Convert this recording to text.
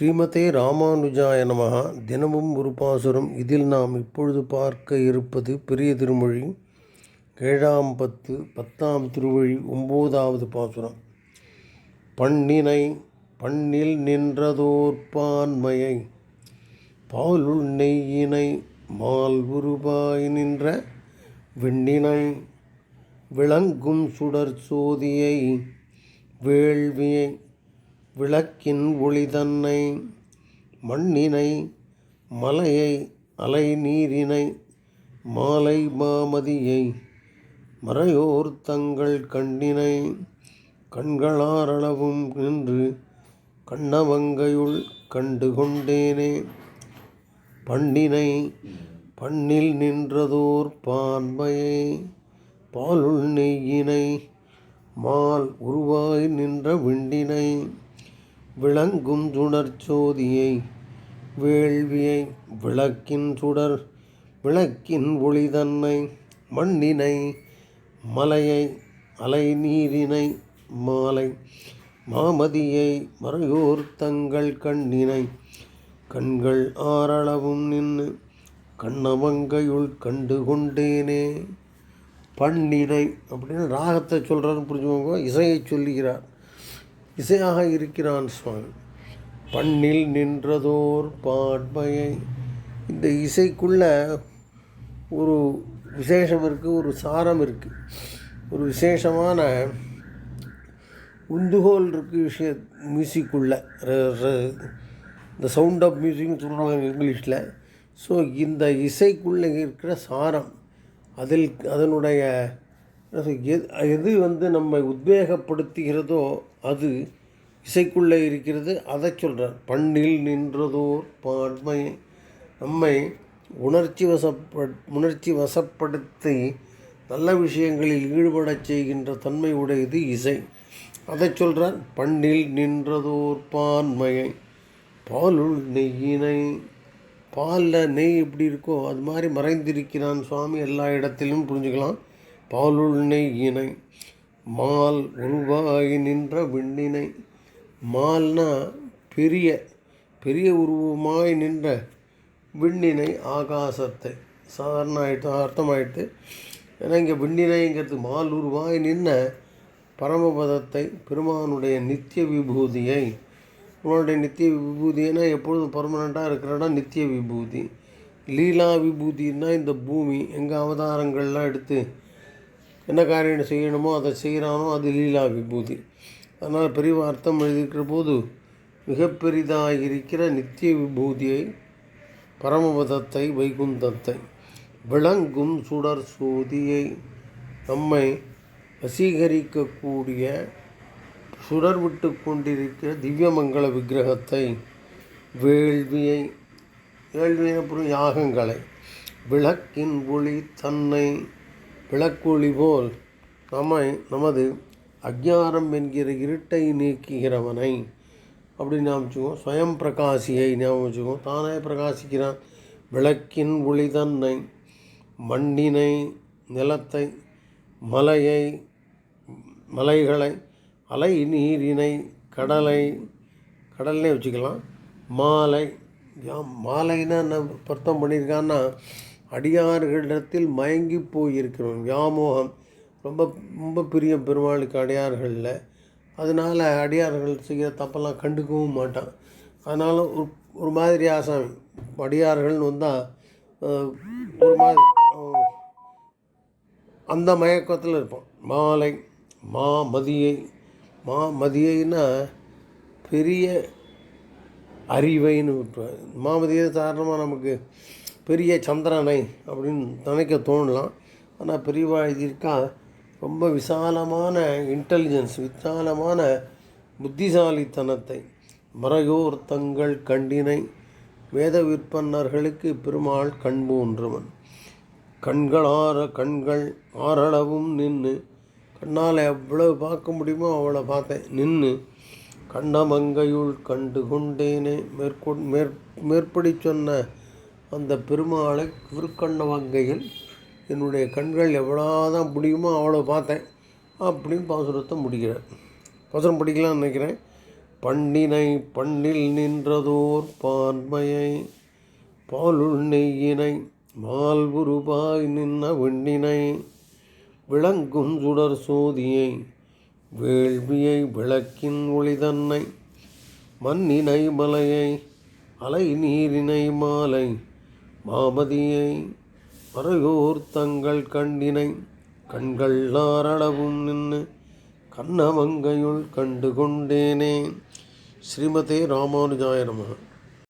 ஸ்ரீமதே ராமானுஜாய நமகா தினமும் ஒரு பாசுரம் இதில் நாம் இப்பொழுது பார்க்க இருப்பது பெரிய திருமொழி. ஏழாம் பத்து பத்தாம் திருவழி ஒம்போதாவது பாசுரம். பண்ணினை பண்ணில் நின்றதோர்பான்மையை பாலுள் நெய்யினை மால் உருவாய் நின்ற விண்ணினை விளங்கும் சுடர் சோதியை வேள்வியை விளக்கின் ஒளி தன்னை மண்ணினை மலையை அலை நீரினை மாலை மாமதியை மறையோர் தங்கள் கண்ணினை கண்களாரளவும் நின்று கண்ணவங்கையுள் கண்டு கொண்டேனே பண்ணினை பண்ணில் நின்றதோர் பான்மையை பாலுள் நெய்யினை மால் உருவாய் நின்ற விண்டினை விளங்கும் சுடர்ச்சோதியை வேள்வியை விளக்கின் சுடர் விளக்கின் ஒளிதன்னை மண்ணினை மலையை அலை நீரினை மாலை மாமதியை மறையோர் தங்கள் கண்ணினை கண்கள் ஆறளவும் நின்று கண்ணமங்கையுள் கண்டு கொண்டேனே பண்ணினை அப்படின்னு ராகத்தை சொல்கிறாருன்னு புரிஞ்சுக்கோங்க இசையை சொல்லுகிறார். இசையாக இருக்கிறான் சுவாமி. பண்ணில் நின்றதோர் பாட்மையை. இந்த இசைக்குள்ள ஒரு விசேஷம் இருக்குது ஒரு சாரம் இருக்குது ஒரு விசேஷமான உந்துகோல் இருக்குது விஷய மியூசிக்குள்ள இந்த சவுண்ட் ஆஃப் மியூசிக்னு சொல்கிறாங்க இங்கிலீஷில். ஸோ இந்த இசைக்குள்ளே இருக்கிற சாரம் அதில் அதனுடைய எது எது வந்து நம்மை உத்வேகப்படுத்துகிறதோ அது இசைக்குள்ளே இருக்கிறது அதை சொல்கிறார் பண்ணில் நின்றதோர் பான்மை நம்மை உணர்ச்சி வசப்ப உணர்ச்சி வசப்படுத்தி நல்ல விஷயங்களில் ஈடுபடச் செய்கின்ற தன்மை உடையது இசை. அதை சொல்கிறார் பண்ணில் நின்றதோர் பான்மையை பாலுள் நெய்யினை பாலில் நெய் எப்படி இருக்கோ அது மாதிரி மறைந்திருக்கிறான் சுவாமி எல்லா இடத்திலும் புரிஞ்சுக்கலாம். பாலுள் நெய்யினை இணை மால் உருவாகி நின்ற விண்ணினை மால்னா பெரிய பெரிய உருவமாய் நின்ற விண்ணினை ஆகாசத்தை. சாதாரண ஆயிட்டு அர்த்தமாயிட்டு ஏன்னா இங்கே விண்ணினைங்கிறது மால் உருவாய் நின்ன பரமபதத்தை பெருமானுடைய நித்திய விபூதியை. உன்னுடைய நித்திய விபூதினா எப்பொழுதும் பர்மனண்ட்டாக இருக்கிறடா நித்திய விபூதி. லீலா விபூதினா இந்த பூமி எங்கள் அவதாரங்கள்லாம் எடுத்து என்ன காரியம் செய்யணுமோ அதை செய்கிறானோ அது லீலா விபூதி. அதனால் பெரிய அர்த்தம் எழுதியிருக்கிற போது மிகப்பெரிதாக இருக்கிற நித்திய விபூதியை பரமபதத்தை வைகுந்தத்தை விளங்கும் சுடர் சூதியை நம்மை வசீகரிக்கக்கூடிய சுடர் விட்டு கொண்டிருக்கிற திவ்யமங்கள விக்கிரகத்தை வேள்வியை வேள்வியின் அப்புறம் யாகங்களை விளக்கின் ஒளி தன்னை விளக்கொளி போல் நம்மை நமது அஜ்ஞானம் என்கிற இருட்டை நீக்குகிறவனை. அப்படின்னு ஞாபகம் ஸ்வயம் பிரகாசியை ஞாபகம் வச்சுக்கோம் தானே பிரகாசிக்கிறான். விளக்கின் ஒளி தன்னை மண்ணினை நிலத்தை மலையை மலைகளை அலை நீரினை கடலை கடல்னே வச்சுக்கலாம். மாலை மாலைன்னா என்ன அர்த்தம் பண்ணியிருக்கான்னா அடியார்களிடத்தில் மயங்கி போயிருக்கிறோம். வியாமோகம் ரொம்ப ரொம்ப பெரிய பெருமாளுக்கு அடியார்களில். அதனால் அடியார்கள் செய்கிற தப்பெல்லாம் கண்டுக்கவும் மாட்டான். அதனால் ஒரு ஒரு மாதிரி ஆசாமி அடியார்கள்னு வந்தால் ஒரு மாதிரி அந்த மயக்கத்தில் இருப்போம் மாலை மா மதியை மா மதியைன்னா பெரிய அறிவைன்னு மாமதியை சாதாரணமாக நமக்கு பெரிய சந்திரனை அப்படின்னு நினைக்க தோணலாம். ஆனால் பெரியவா எழுதியிருக்கா ரொம்ப விசாலமான இன்டெலிஜென்ஸ் விசாலமான புத்திசாலித்தனத்தை. மறையோர் தங்கள் கண்டினை வேத விற்பன்னர்களுக்கு பெருமாள் கண்போன்றவன் கண்களார கண்கள் ஆறளவும் நின்று கண்ணால் எவ்வளவு பார்க்க முடியுமோ அவ்வளோ பார்த்தேன். நின்று கண்ணமங்கையுள் கண்டு கொண்டேனே மேற்கொ மேற் மேற்படி சொன்ன அந்த பெருமாளை திருக்கண்ணமங்கையில் என்னுடைய கண்கள் எவ்வளோதான் முடியுமோ அவ்வளோ பார்த்தேன். அப்படின்னு பாசுரத்தை முடிக்கிறேன் பாசுரம் படிக்கலாம்னு நினைக்கிறேன். பண்ணினை பண்ணில் நின்றதோர் பான்மையை பாலுள் நெய்யினை மால்புருபாய் நின்ன வெண்ணினை விளங்கும் சுடர் சோதியை வேள்வியை விளக்கின் ஒளிதன்னை மண்ணினை மலையை அலை நீரினை மாலை மாமதியை மறையோர் தங்கள் கண்டினை கண்கள் நாரளவும் நின்று கண்ணமங்கையுள் கண்டு கொண்டேனே ஸ்ரீமதே ராமானுஜாய நமः.